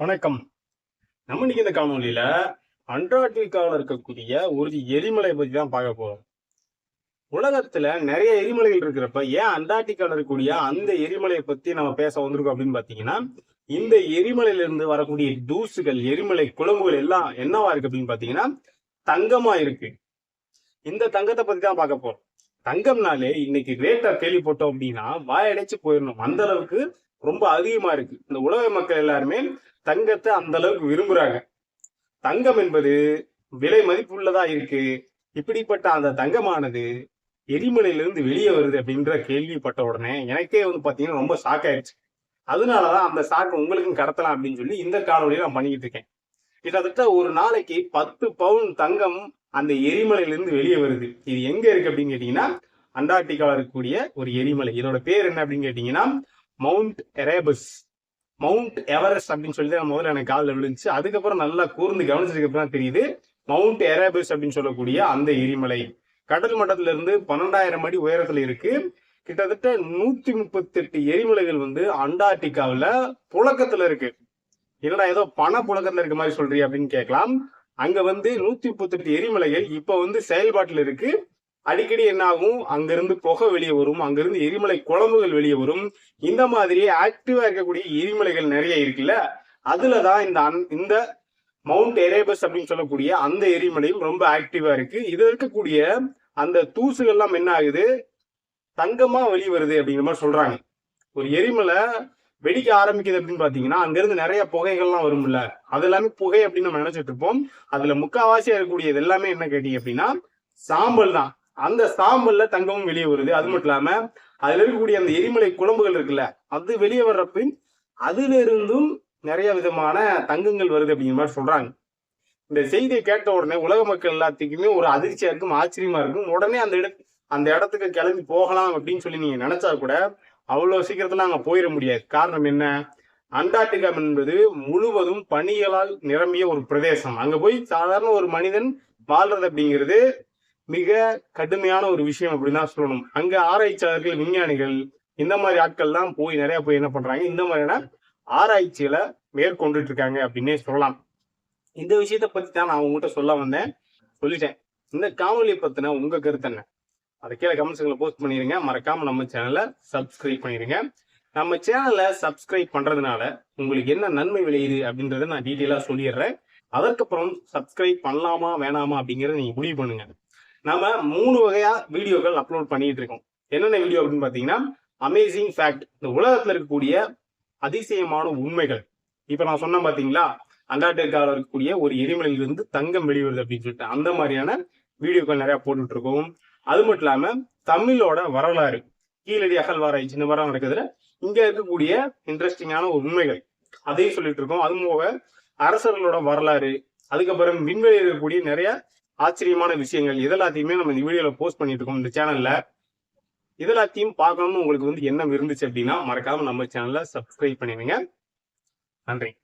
வணக்கம். நம்ம இன்னைக்கு இந்த காணொலியில அண்டார்டிகாவில் இருக்கக்கூடிய ஒரு எரிமலை பத்தி தான் பார்க்க போறோம். உலகத்துல நிறைய எரிமலைகள் இருக்கிறப்ப ஏன் அண்டார்டிகாவில் இருக்கக்கூடிய அந்த எரிமலையை பத்தி நம்ம பேச வந்திருக்கோம் அப்படின்னு பாத்தீங்கன்னா இந்த எரிமலையில இருந்து வரக்கூடிய தூசுகள் எரிமலை குழம்புகள் எல்லாம் என்னவா இருக்கு அப்படின்னு பாத்தீங்கன்னா தங்கமா இருக்கு. இந்த தங்கத்தை பத்தி தான் பார்க்க போறோம். தங்கம்னாலே இன்னைக்கு ரேட்டா கேள்விப்பட்டோம் அப்படின்னா வாயடைச்சு போயிடணும். அந்த அளவுக்கு ரொம்ப அதிகமா இருக்கு. இந்த உலக மக்கள் எல்லாருமே தங்கத்தை அந்த அளவுக்கு விரும்புறாங்க. தங்கம் என்பது விலை மதிப்புள்ளதா இருக்கு. இப்படிப்பட்ட அந்த தங்கமானது எரிமலையிலிருந்து வெளியே வருது அப்படின்ற கேள்விப்பட்ட உடனே எனக்கே வந்து பாத்தீங்கன்னா ரொம்ப ஷாக் ஆயிடுச்சு. அதனாலதான் அந்த ஷாக் உங்களுக்கும் கடத்தலாம் அப்படின்னு சொல்லி இந்த காணொலியை நான் பண்ணிக்கிட்டு இருக்கேன். கிட்டத்தட்ட ஒரு நாளைக்கு பத்து பவுன் தங்கம் அந்த எரிமலையிலிருந்து வெளியே வருது. இது எங்க இருக்கு அப்படின்னு கேட்டீங்கன்னா அண்டார்டிகாவில் இருக்கக்கூடிய ஒரு எரிமலை. இதோட பேர் என்ன அப்படின்னு கேட்டீங்கன்னா மவுண்ட் எரேபஸ் மவுண்ட் எவரெஸ்ட் அப்படின்னு சொல்லி தான் முதல்ல எனக்கு காலில் விழுந்துச்சு. அதுக்கப்புறம் நல்லா கூர்ந்து கவனிச்சதுக்கு அப்புறம் தான் தெரியுது. மவுண்ட் எரேபஸ் அப்படின்னு சொல்லக்கூடிய அந்த எரிமலை. கடல் மட்டத்துல இருந்து பன்னெண்டாயிரம் அடி உயரத்துல இருக்கு. கிட்டத்தட்ட நூத்தி முப்பத்தி எட்டு எரிமலைகள் வந்து அண்டார்டிகாவுல புழக்கத்துல இருக்கு. என்னடா ஏதோ பண புழக்கத்துல இருக்க மாதிரி சொல்றீ அப்படின்னு கேட்கலாம். அங்க வந்து நூத்தி முப்பத்தி எட்டு எரிமலைகள் இப்ப வந்து செயல்பாட்டில் இருக்கு. அடிக்கடி என்ன ஆகும்? அங்கிருந்து புகை வெளியே வரும். அங்கிருந்து எரிமலை குழம்புகள் வெளியே வரும். இந்த மாதிரி ஆக்டிவா இருக்கக்கூடிய எரிமலைகள் நிறைய இருக்குல்ல? அதுலதான் இந்த இந்த மவுண்ட் எரேபஸ் அப்படின்னு சொல்லக்கூடிய அந்த எரிமலையும் ரொம்ப ஆக்டிவா இருக்கு. இது இருக்கக்கூடிய அந்த தூசுகள்லாம் என்ன ஆகுது? தங்கமா வெளியே வருது அப்படிங்கிற மாதிரி சொல்றாங்க. ஒரு எரிமலை வெடிக்க ஆரம்பிக்குது அப்படின்னு பாத்தீங்கன்னா அங்கிருந்து நிறைய புகைகள்லாம் வரும்ல. அது எல்லாமே புகை அப்படின்னு நம்ம நினைச்சிட்டு இருப்போம். அதுல முக்காவாசியா இருக்கக்கூடியது எல்லாமே என்ன கேட்டீங்க அப்படின்னா சாம்பல் தான். அந்த சாம்பல்ல தங்கமும் வெளியே வருது. அது மட்டும் இல்லாம அதுல இருக்கக்கூடிய அந்த எரிமலை குழம்புகள் இருக்குல்ல அது வெளியே வர்றப்ப அதுல இருந்தும் நிறைய விதமான தங்கங்கள் வருது அப்படிங்கிற மாதிரி சொல்றாங்க. இந்த செய்தியை கேட்ட உடனே உலக மக்கள் எல்லாத்துக்குமே ஒரு அதிர்ச்சியா இருக்கும் ஆச்சரியமா இருக்கும். உடனே அந்த இட அந்த இடத்துக்கு கிளம்பி போகலாம் அப்படின்னு சொல்லி நீங்க நினைச்சா கூட அவ்வளோ சீக்கிரத்தில் அங்கே போயிட முடியாது. காரணம் என்ன? அண்டார்டிகா என்பது முழுவதும் பனிகளால் நிரம்பிய ஒரு பிரதேசம். அங்கே போய் சாதாரண ஒரு மனிதன் வாழ்றது அப்படிங்கிறது மிக கடுமையான ஒரு விஷயம் அப்படின்னு தான் சொல்லணும். அங்கே ஆராய்ச்சியாளர்கள் விஞ்ஞானிகள் இந்த மாதிரி ஆட்கள் தான் போய் நிறைய போய் என்ன பண்றாங்க? இந்த மாதிரியான ஆராய்ச்சிகளை மேற்கொண்டுட்டு இருக்காங்க அப்படின்னே சொல்லலாம். இந்த விஷயத்த பத்தி தான் நான் உங்ககிட்ட சொல்ல வந்தேன். சொல்லிட்டேன். இந்த காணொலியை பத்தின உங்க கருத்து என்ன? அதை கீழே கமெண்ட்ஸ்களை போஸ்ட் பண்ணிருங்க. மறக்காம நம்ம சேனலை சப்ஸ்கிரைப் பண்ணிருங்க. நம்ம சேனலை சப்ஸ்கிரைப் பண்றதுனால உங்களுக்கு என்ன நன்மை விளையுது அப்படின்றத நான் டீட்டெயிலா சொல்லிடுறேன். அதற்கப்புறம் சப்ஸ்கிரைப் பண்ணலாமா வேணாமா அப்படிங்கறத நீங்க முடிவு பண்ணுங்க. நாம மூணு வகையா வீடியோக்கள் அப்லோட் பண்ணிட்டு இருக்கோம். என்னென்ன வீடியோ அப்படின்னு பாத்தீங்கன்னா அமேசிங் ஃபேக்ட் இந்த உலகத்துல இருக்கக்கூடிய அதிசயமான உண்மைகள். இப்போ நான் சொன்னேன் பாத்தீங்களா அண்டார்டிகாவில் இருக்கக்கூடிய ஒரு எரிமலையிலிருந்து இருந்து தங்கம் வெளிவருது அப்படின்னு சொல்லிட்டு. அந்த மாதிரியான வீடியோக்கள் நிறைய போட்டுட்டு இருக்கோம். அது மட்டும் இல்லாம தமிழோட வரலாறு. கீழடி அகழ்வாராய்ச்சி இந்த மாதிரி நடக்குதுல இங்க இருக்கக்கூடிய இன்ட்ரெஸ்டிங்கான ஒரு உண்மைகள். அதையும் சொல்லிட்டு இருக்கோம். அது போக அரசர்களோட வரலாறு அதுக்கப்புறம் விண்வெளியில் இருக்கக்கூடிய நிறைய ஆச்சரியமான விஷயங்கள் இதெல்லாத்தையுமே நம்ம இந்த வீடியோல போஸ்ட் பண்ணிட்டு இருக்கோம். இந்த சேனல்ல இதெல்லாத்தையும் பார்க்கணும்னு உங்களுக்கு வந்து என்ன இருந்துச்சு அப்படின்னா மறக்காம நம்ம சேனலை சப்ஸ்கிரைப் பண்ணிடுங்க. நன்றி.